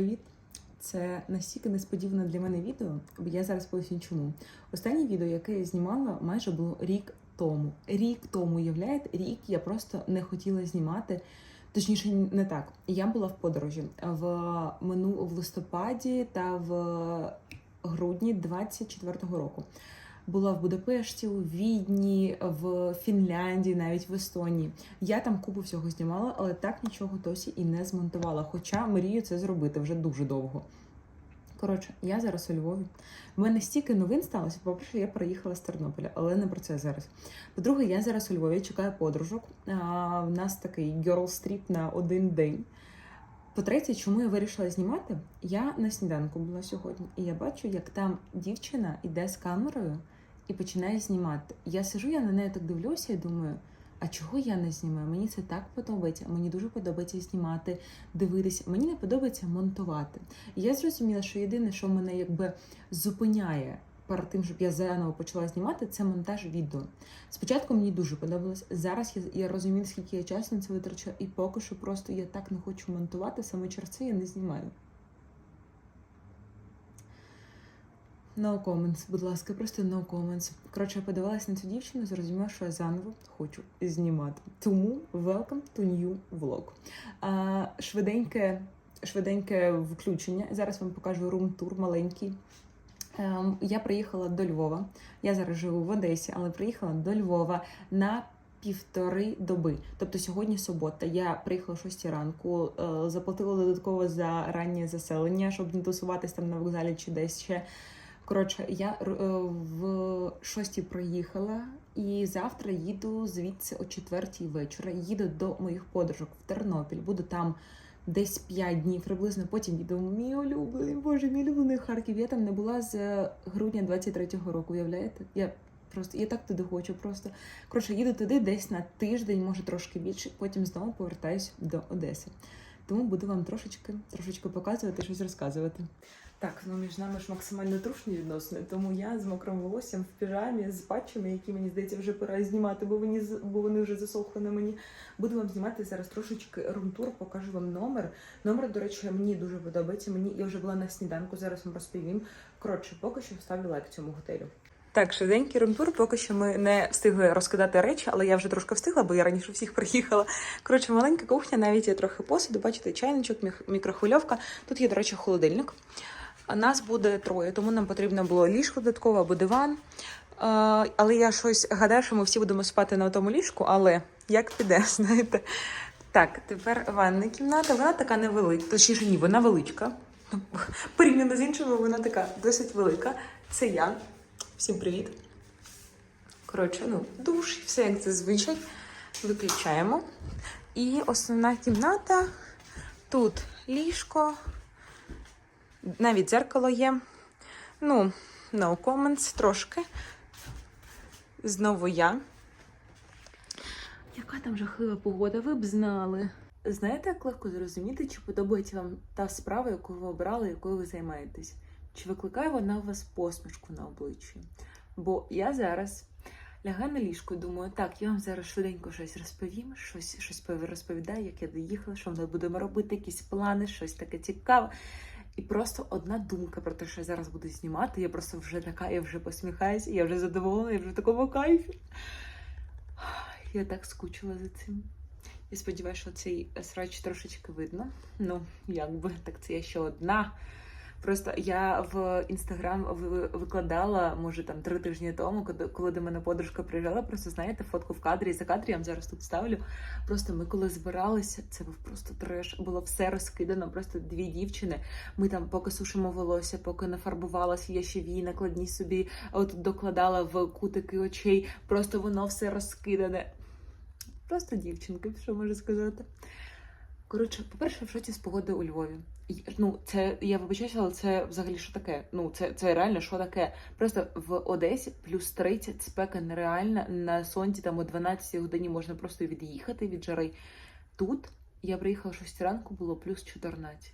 привіт! Це настільки несподіване для мене відео, бо я зараз поясню чому. Останнє відео, яке я знімала, майже було рік тому. Рік тому, уявляєте, рік я просто не хотіла знімати. Точніше, не так. Я була в подорожі в мину в листопаді та в грудні 24-го року. Була в Будапешті, у Відні, в Фінляндії, навіть в Естонії. Я там купу всього знімала, але так нічого досі і не змонтувала. Хоча мрію це зробити вже дуже довго. Коротше, я зараз у Львові. У мене стільки новин сталося. По-перше, я приїхала з Тернополя, але не про це зараз. По-друге, я зараз у Львові чекаю подружок. А, У нас такий girl trip на один день. По-третє, чому я вирішила знімати? Я на сніданку була сьогодні, і я бачу, як там дівчина йде з камерою і починає знімати. Я сижу, я на неї так дивлюся і думаю. А чого я не знімаю? Мені це так подобається. Мені дуже подобається знімати, дивитися. Мені не подобається монтувати. І я зрозуміла, що єдине, що мене якби зупиняє перед тим, щоб я заново почала знімати, це монтаж відео. Спочатку мені дуже подобалось. Зараз я, я розумію, скільки я часу на це витрачаю, і поки що просто я так не хочу монтувати, саме через це я не знімаю. No comments, будь ласка, просто no comments. Коротше, я подивилася на цю дівчину, зрозуміла, що я заново хочу знімати. Тому welcome to new vlog. А, швиденьке, швиденьке включення. Зараз вам покажу рум-тур маленький. Ем, я приїхала до Львова. Я зараз живу в Одесі, але приїхала до Львова на півтори доби. Тобто сьогодні субота. Я приїхала о 6 ранку, е, заплатила додатково за раннє заселення, щоб не тусуватись там на вокзалі чи десь ще. Коротше, я е, в шостій проїхала, і завтра їду звідси о четвертій вечора. Їду до моїх подружок в Тернопіль. Буду там десь 5 днів приблизно. Потім їду в мій улюблений, боже, мій улюблений Харків. Я там не була з грудня 23-го року. Уявляєте? Я просто я так туди хочу. Просто коротше, їду туди десь на тиждень, може трошки більше. Потім знову повертаюсь до Одеси. Тому буду вам трошечки, трошечки показувати, щось розказувати. Так, ну між нами ж максимально трушні відносини, тому я з мокрим волоссям в піжамі, з патчами, які мені здається вже пора знімати, бо вони бо вони вже засохли на мені. Буду вам знімати зараз трошечки румтур, покажу вам номер. Номер, до речі, мені дуже подобається. Мені я вже була на сніданку, зараз вам розповім. Коротше, поки що ставлю лайк цьому готелю. Так, швиденький румтур. Поки що ми не встигли розкидати речі, але я вже трошки встигла, бо я раніше всіх приїхала. Коротше, маленька кухня, навіть є трохи посуду. Бачите, чайничок, мікрохвильовка. Тут є, до речі, холодильник. Нас буде троє, тому нам потрібно було ліжко додатково або диван. Е, Але я щось гадаю, що ми всі будемо спати на тому ліжку, але як піде, знаєте. Так, тепер ванна кімната. Вона така невелика. Точніше, ні, вона величка. Порівняно з іншими, вона така досить велика. Це я. Всім привіт. Коротше, ну, душ, все як зазвичай. Виключаємо. І основна кімната. Тут ліжко, навіть дзеркало є. Ну, no comments трошки. Знову я. Яка там жахлива погода, ви б знали. Знаєте, як легко зрозуміти, чи подобається вам та справа, яку ви обрали, якою ви займаєтесь? Чи викликає вона у вас посмішку на обличчі? Бо я зараз лягаю на ліжко думаю, так, я вам зараз швиденько щось розповім, щось, щось розповідаю, як я доїхала, що ми будемо робити, якісь плани, щось таке цікаве. І просто одна думка про те, що я зараз буду знімати, я просто вже така, я вже посміхаюся, я вже задоволена, я вже в такому кайфі. Я так скучила за цим. Я сподіваюся, що цей срач трошечки видно. Ну, якби так це я ще одна. Просто я в інстаграм викладала, може там три тижні тому, коли- до мене подружка приїжджала, просто знаєте, фотку в кадрі. За кадрі я вам зараз тут ставлю. Просто ми коли збиралися, це був просто треш. Було все розкидано, просто дві дівчини. Ми там поки сушимо волосся, поки нафарбувалася, я ще вії накладні собі, от докладала в кутики очей. Просто воно все розкидане. Просто дівчинки, що можу сказати. Коротше, по-перше, в шоці з погоди у Львові. Ну, це я вибачаюся, але це взагалі що таке? Ну, це, це реально що таке? Просто в Одесі плюс 30, спека нереальна. На сонці там о 12 годині можна просто від'їхати від жари. Тут я приїхала о 6 ранку, було плюс 14.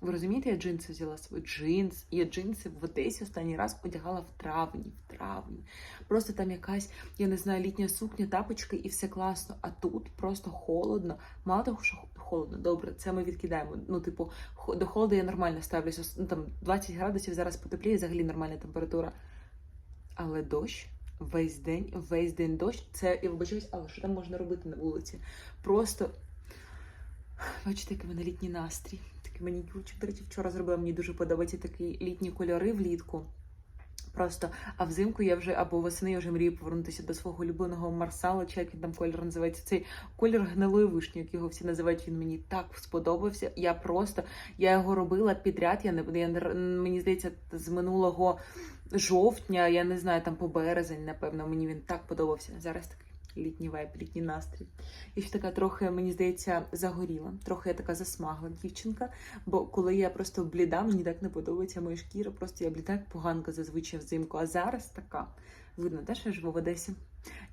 Ви розумієте, я джинси взяла свої джинс. Я джинси в Одесі останній раз одягала в травні, в травні. Просто там якась, я не знаю, літня сукня, тапочки і все класно. А тут просто холодно. Мало того, що холодно, добре, це ми відкидаємо. Ну, типу, до холоду я нормально ставлюся. Ну, там 20 градусів зараз потепліє, взагалі нормальна температура. Але дощ. Весь день, весь день дощ. Це я вибачаюсь, але що там можна робити на вулиці? Просто бачите, який в мене літній настрій. Такий манікюрчик. До речі, вчора зробила. Мені дуже подобаються такі літні кольори влітку. Просто, а взимку я вже або восени я вже мрію повернутися до свого улюбленого Марсала, чи як він там колір називається. Цей колір гнилої вишні, як його всі називають. Він мені так сподобався. Я просто я його робила підряд. Я не я, мені здається, з минулого жовтня, я не знаю, там по березень, напевно, мені він так подобався. Зараз такий літній вайб, літній настрій. І ще така трохи, мені здається, загоріла. Трохи я така засмагла дівчинка. Бо коли я просто бліда, мені так не подобається моя шкіра. Просто я бліда як поганка зазвичай взимку. А зараз така. Видно, де що я живу в Одесі.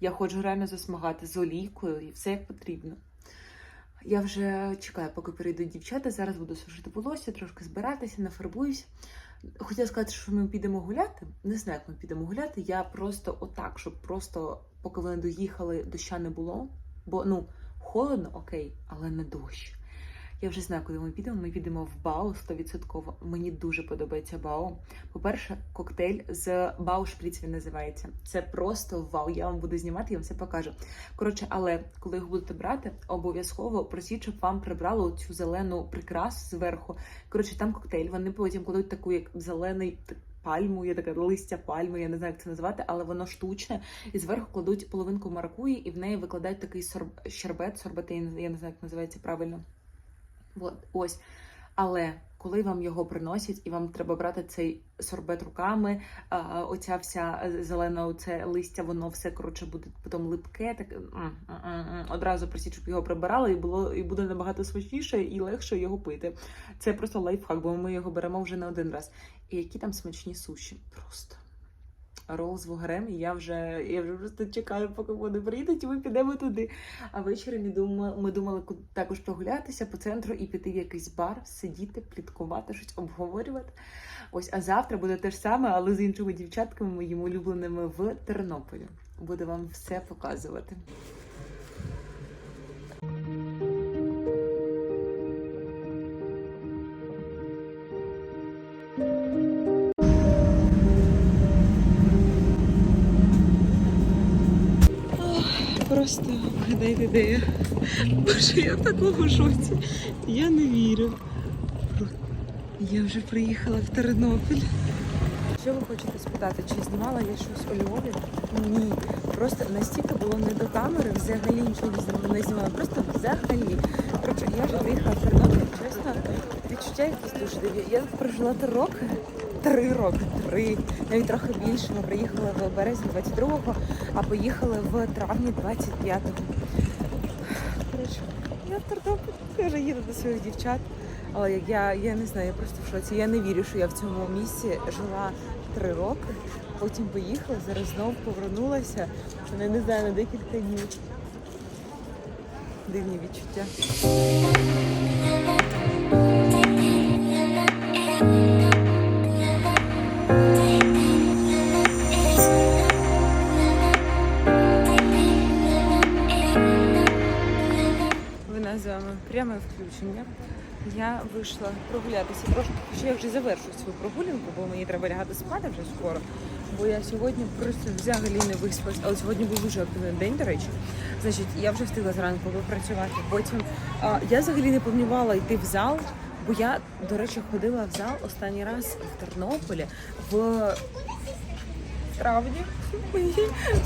Я ходжу реально засмагати з олійкою і все як потрібно. Я вже чекаю, поки перейдуть дівчата. Зараз буду сушити волосся, трошки збиратися, нафарбуюсь. Хотіла сказати, що ми підемо гуляти. Не знаю, як ми підемо гуляти. Я просто отак, щоб просто, поки вони доїхали, доща не було. Бо ну холодно, окей, але не дощ. Я вже знаю, куди ми підемо. Ми підемо в Бау 100%. Мені дуже подобається Бау. По-перше, коктейль з Бау Шприц він називається. Це просто вау. Я вам буду знімати, я вам все покажу. Коротше, але коли їх будете брати, обов'язково просіть, щоб вам прибрали цю зелену прикрасу зверху. Коротше, там коктейль. Вони потім кладуть таку, як зелений. Пальму, є таке листя пальми, я не знаю, як це назвати, але воно штучне. І зверху кладуть половинку маракуї, і в неї викладають такий сорб... щербет, сорбет, я не знаю, як називається правильно. От, ось. Але коли вам його приносять, і вам треба брати цей сорбет руками, оця вся зелена оце листя, воно все коротше буде потім липке. Так одразу просіть, щоб його прибирали, і було і буде набагато смачніше і легше його пити. Це просто лайфхак, бо ми його беремо вже не один раз. І які там смачні суші. Просто. Рол з вугрем, і я вже я вже просто чекаю, поки вони приїдуть, і ми підемо туди. А ввечері ми думали, ми думали також прогулятися по центру і піти в якийсь бар, сидіти, пліткувати, щось обговорювати. Ось, а завтра буде те ж саме, але з іншими дівчатками, моїми улюбленими в Тернополі. Буду вам все показувати. Просто вгадайте, де я. Боже, я в такому шоці. Я не вірю. Я вже приїхала в Тернопіль. Що ви хочете спитати, чи знімала я щось у Львові? Ні. Просто настільки було не до камери, взагалі нічого не знімала- Просто взагалі. Коротше, я ж приїхала в Тернопіль, чесно, відчуття якісь дуже дивні. Я прожила три роки. Три роки, три, навіть трохи більше. Ми приїхали в березні 22-го, а поїхали в травні 25-го. Коротше, я в Тернопіль, я вже їду до своїх дівчат. Але я, я не знаю, я просто в шоці. Я не вірю, що я в цьому місці жила три роки, потім поїхала, зараз знову повернулася. Я не знаю, на декілька днів. Дивні відчуття. Вами включення. Я вийшла прогулятися трошки, хоча я вже завершу свою прогулянку, бо мені треба лягати спати вже скоро. Бо я сьогодні просто взагалі не виспалась, але сьогодні був дуже активний день, до речі. Значить, я вже встигла зранку попрацювати. Потім а, я взагалі не планувала йти в зал, бо я, до речі, ходила в зал останній раз в Тернополі в травні. Мені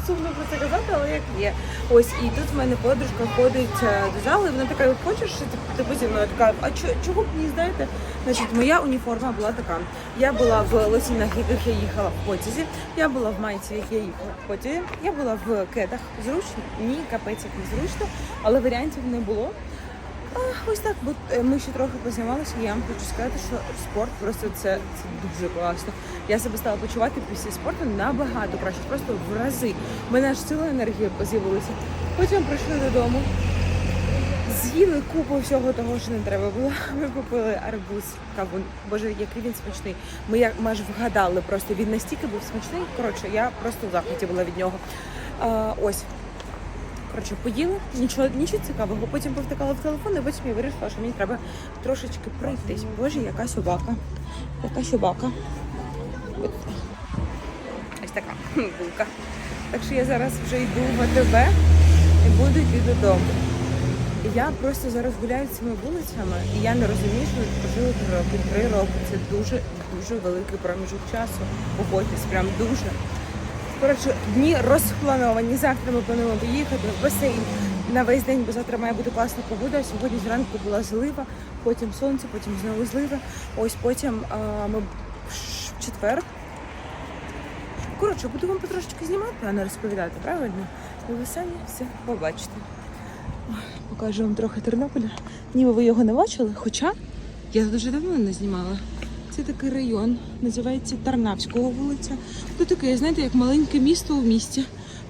сумно про це казати, але як є. Ось і тут в мене подружка ходить е, до залу, і вона така, хочеш ти типу зі мною така, а чого б мені знаєте? Значить, моя уніформа була така. Я була в лосінах, яких я їхала в потязі, я була в майці, яких я їхала в потязі, я була в кетах. Зручно? Ні, капець як не зручно, але варіантів не було. Ось так, бо е, ми ще трохи познімалися, і я вам хочу сказати, що спорт просто це, це дуже класно. Я себе стала почувати після спорту набагато краще, просто в рази. У мене аж ціла енергія з'явилася. Потім прийшли додому, З'їли купу всього того, що не треба було. Ми купили арбуз, кавун. Боже, який він смачний. Ми як майже вгадали просто. Він настільки був смачний. Коротше, я просто в захваті була від нього. А, ось. Коротше, поїли, нічого, нічого цікавого. Потім повтикала в телефон, і потім я вирішила, що мені треба трошечки пройтись. Боже, яка собака. Яка собака. Ось така булка. Так що я зараз вже йду в АТБ і буду йти додому. Я просто зараз гуляю цими вулицями, і я не розумію, що ми прожили три роки. Три роки це дуже дуже великий проміжок часу. Погодьтесь, прям дуже. Коротше, дні розплановані. Завтра ми плануємо поїхати в басейн на весь день, бо завтра має бути класна погода. Сьогодні зранку була злива, потім сонце, потім знову злива. Ось потім а, ми в четвер. Коротше, буду вам потрошечки знімати, а не розповідати, правильно? І ви самі все побачите. Покажу вам трохи Тернополя. Ніби ви його не бачили, хоча я дуже давно не знімала. Це такий район, називається Тарнавського вулиця. Тут таке, знаєте, як маленьке місто у місті.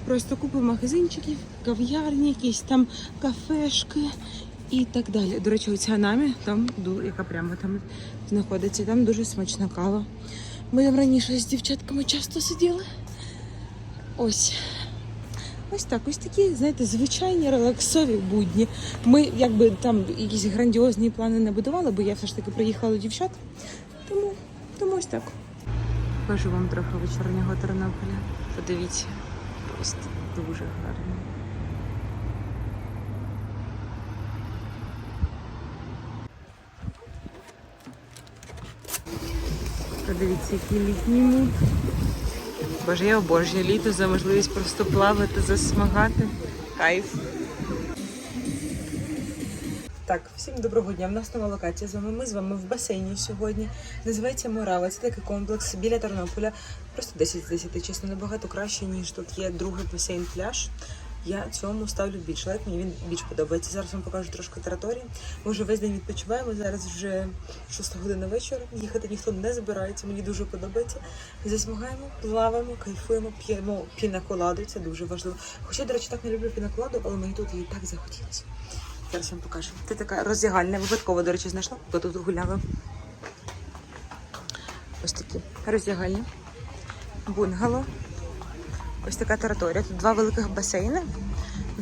Просто купа магазинчиків, кав'ярні, якісь там кафешки і так далі. До речі, оця намі, там, яка прямо там знаходиться, там дуже смачна кава. Ми там раніше з дівчатками часто сиділи. Ось. Ось так, ось такі, знаєте, звичайні релаксові будні. Ми якби там якісь грандіозні плани не будували, бо я все ж таки приїхала до дівчат. Ось так. Покажу вам трохи вечірнього Тернополя. Подивіться, просто дуже гарно. Подивіться, який літній мут. Боже, я обожнюю літо за можливість просто плавати, засмагати. Кайф. Так, всім доброго дня. В нас нова локація з вами. Ми з вами в басейні сьогодні. Називається Морава. Це такий комплекс біля Тернополя. Просто 10 з 10, чесно, набагато краще, ніж тут є другий басейн пляж. Я цьому ставлю більше лайк, мені він більш подобається. Зараз вам покажу трошки території. Ми вже весь день відпочиваємо. Зараз вже 6 година вечора. Їхати ніхто не збирається. Мені дуже подобається. Засмагаємо, плаваємо, кайфуємо, п'ємо пінаколаду. Це дуже важливо. Хоча, до речі, так не люблю пінаколаду, але мені тут її так захотілося. Зараз вам покажу. Це така роздягальня. Випадково, до речі, знайшла, бо тут гуляла. Ось такі роздягальні. Бунгало. Ось така територія. Тут два великих басейни.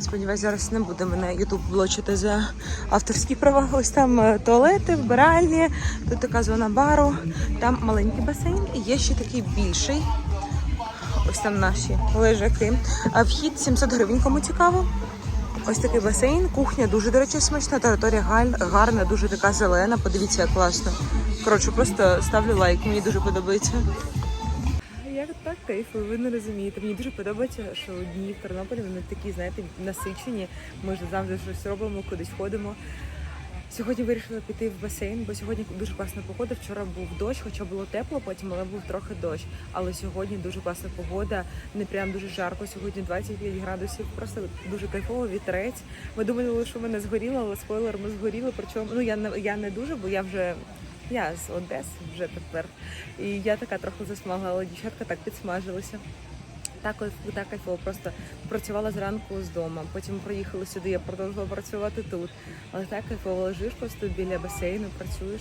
Сподіваюсь, зараз не буде мене Ютуб блочити за авторські права. Ось там е, туалети, вбиральні, тут така зона бару, там маленький басейн. І є ще такий більший. Ось там наші лежаки. А вхід 700 гривень, кому цікаво. Ось такий басейн, кухня дуже, до речі, смачна, територія гарна, дуже така зелена. Подивіться, як класно. Коротше, просто ставлю лайк, мені дуже подобається. Я так кайфую, ви не розумієте. Мені дуже подобається, що дні в Тернополі вони такі, знаєте, насичені. Ми ж завжди щось робимо, кудись ходимо. Сьогодні вирішила піти в басейн, бо сьогодні дуже класна погода. Вчора був дощ, хоча було тепло, потім але був трохи дощ. Але сьогодні дуже класна погода, не прям дуже жарко. Сьогодні 25 градусів, просто дуже кайфово, вітерець. Ми думали, що ми не згоріли, але спойлер, ми згоріли. Причому ну я не я не дуже, бо я вже я з Одеси вже тепер. І я така трохи засмагла, але дівчатка так підсмажилися. Так, так кайфово, просто працювала зранку з дому, потім приїхали сюди, я продовжувала працювати тут. Але так кайфово лежиш просто біля басейну, працюєш.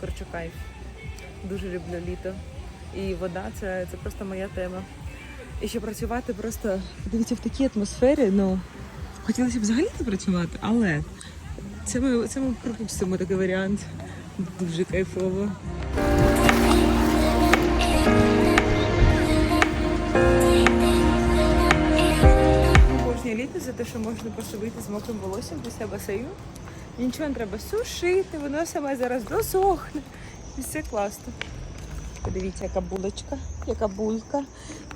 Коротше, кайф. Дуже люблю літо. І вода це, це просто моя тема. І ще працювати просто дивіться в такій атмосфері. Ну хотілося б взагалі не працювати, але це ми, це ми пропустимо такий варіант. Дуже кайфово. Кожне за те, що можна просто вийти з мокрим волоссям після басейну. Нічого не треба сушити, воно саме зараз досохне. І все класно. Подивіться, яка булочка, яка булька.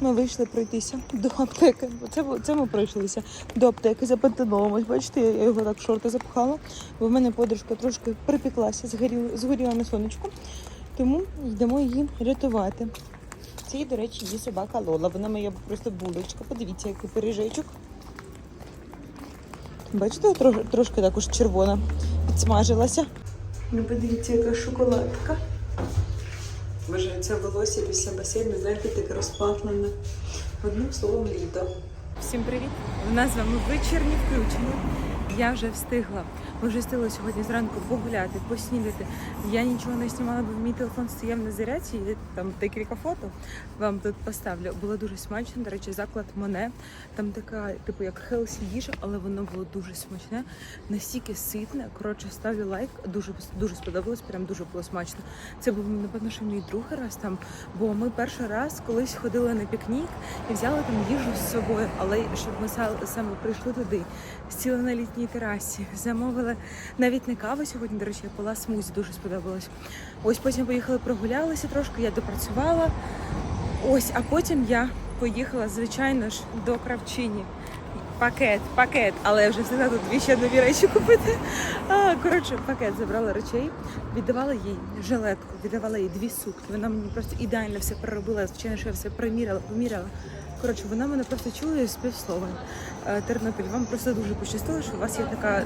Ми вийшли пройтися до аптеки. Це, це ми пройшлися до аптеки за пантенолом. Ось бачите, я його так шорти запхала, бо в мене подружка трошки припеклася, згоріла, згоріла на сонечку. Тому йдемо її рятувати. Це, до речі, її собака Лола. Вона моя просто булочка. Подивіться, який пиріжечок. Бачите, трошки також червона підсмажилася. Ну, подивіться, яка шоколадка. Боже, це волосся після басейну, знаєте, таке розпахнене. Одним словом, літо. Всім привіт! У нас з вами вечірнє включення. Я вже встигла. Ми сьогодні зранку погуляти, поснідати. Я нічого не знімала, бо мій телефон стояв на зарядці. і Там декілька фото вам тут поставлю. Було дуже смачно. До речі, заклад Моне. Там така, типу, як хелсі їжа, але воно було дуже смачне, настільки ситне. Коротше, ставлю лайк. Дуже дуже сподобалось, прям дуже було смачно. Це був напевно, що мій другий раз там, бо ми перший раз колись ходили на пікнік і взяли там їжу з собою. Але щоб ми саме прийшли туди, сіли на літній терасі, замовили навіть не каву сьогодні. До речі, я пила смузі, дуже сподобалось. Ось потім поїхали, прогулялися трошки, я допрацювала. Ось, а потім я поїхала, звичайно ж, до кравчині. Пакет, пакет, але я вже встигла тут дві ще нові речі купити. А, коротше, пакет забрала речей, віддавала їй жилетку, віддавала їй дві сукні. Вона мені просто ідеально все переробила. Звичайно, що я все приміряла, поміряла. Коротше, вона мене просто чує з півслова. Е, Тернопіль, вам просто дуже пощастило, що у вас є така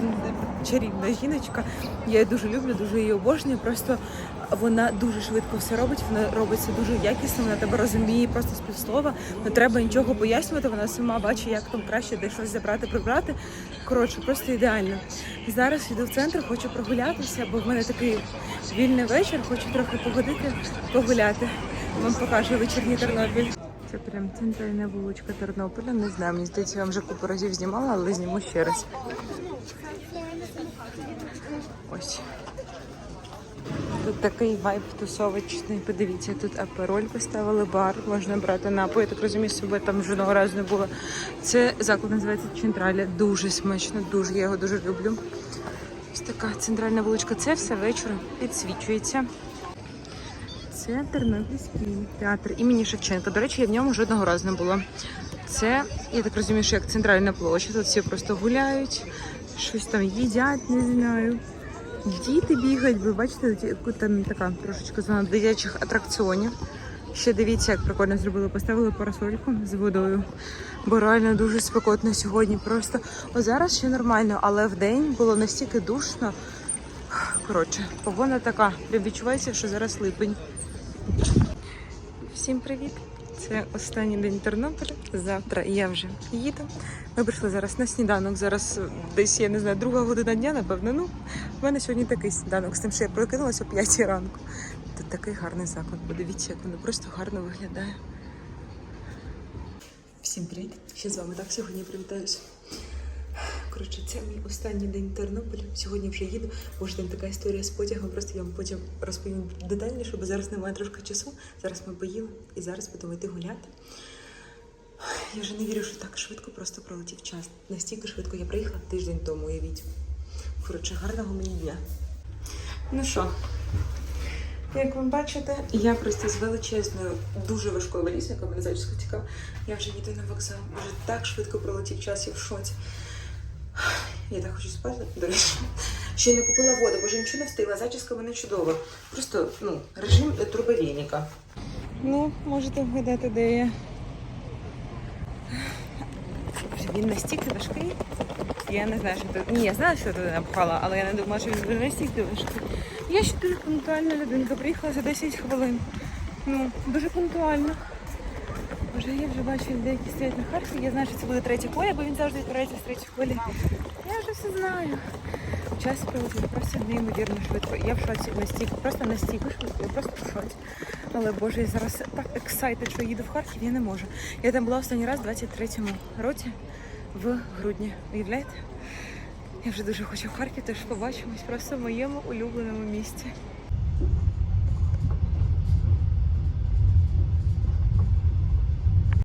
чарівна жіночка. Я її дуже люблю, дуже її обожнюю. Просто вона дуже швидко все робить, вона робить це дуже якісно, вона тебе розуміє просто з півслова. Не треба нічого пояснювати, вона сама бачить, як там краще де щось забрати, прибрати. Коротше, просто ідеально. Зараз йду в центр, хочу прогулятися, бо в мене такий вільний вечір, хочу трохи погодити, погуляти. Вам покажу вечірній Тернопіль. Це прям центральна вуличка Тернополя. Не знаю, мені здається, я вам вже купу разів знімала, але зніму ще раз. Ось. Тут такий вайб тусовочний. Подивіться, тут апероль поставили бар, можна брати напої. Я так розумію, з там жодного разу не було. Це заклад називається Централя. Дуже смачно, дуже я його дуже люблю. Ось така центральна вуличка. Це все вечором підсвічується. Це Тернопільський театр імені Шевченка. До речі, я в ньому жодного разу не була. Це, я так розумію, що як центральна площа. Тут всі просто гуляють, щось там їдять, не знаю. Діти бігають, ви бачите, тут там така трошечки зона дитячих атракціонів. Ще дивіться, як прикольно зробили. Поставили парасольку з водою. Бо реально дуже спекотно сьогодні. Просто о, зараз ще нормально, але в день було настільки душно. Коротше, погода така. Прям відчувається, що зараз липень. Всім привіт! Це останній день Тернополя. Завтра я вже їду. Ми прийшли зараз на сніданок. Зараз десь я не знаю, друга година дня, напевно. Ну, в мене сьогодні такий сніданок, з тим, що я прокинулася о 5 ранку. Тут такий гарний заклад. Подивіться, як воно просто гарно виглядає. Всім привіт! Ще з вами так сьогодні привітаюся. Коротше, це мій останній день Тернополя. Сьогодні вже їду. Може, там така історія з потягом. Просто я вам потім розповім детальніше, бо зараз немає трошки часу. Зараз ми поїли і зараз будемо йти гуляти. Я вже не вірю, що так швидко просто пролетів час. Настільки швидко я приїхала тиждень тому, уявіть. Коротше, гарного мені дня. Ну що, як ви бачите, я просто з величезною, дуже важкою валізою, яка мене зачіска цікава. Я вже їду на вокзал. Вже так швидко пролетів час, я в шоці. Я так хочу спати, до речі. Ще не купила воду, бо вже нічого не встигла. Зачіска мене чудова. Просто ну, режим турбовільника. Ну, можете вгадати, де я. Він настільки важкий. Я не знаю, що тут. Ні, я знаю, що туди напхала, але я не думала, що він буде настільки важкий. Я ще дуже пунктуальна людинка, приїхала за 10 хвилин. Ну, дуже пунктуально. Боже, я вже бачу, як деякі стоять на Харкові. Я знаю, що це буде третя хвиля, бо він завжди відбирається з третьої хвилі. Все знаю. Час пролетів просто неймовірно швидко. Я в шоці настільки, просто настільки швидко, я просто в шоці. Але Боже, я зараз так ексайтед, що їду в Харків, я не можу. Я там була останній раз в 23-му році в грудні. Уявляєте? Я вже дуже хочу в Харків, тож побачимось просто в моєму улюбленому місці.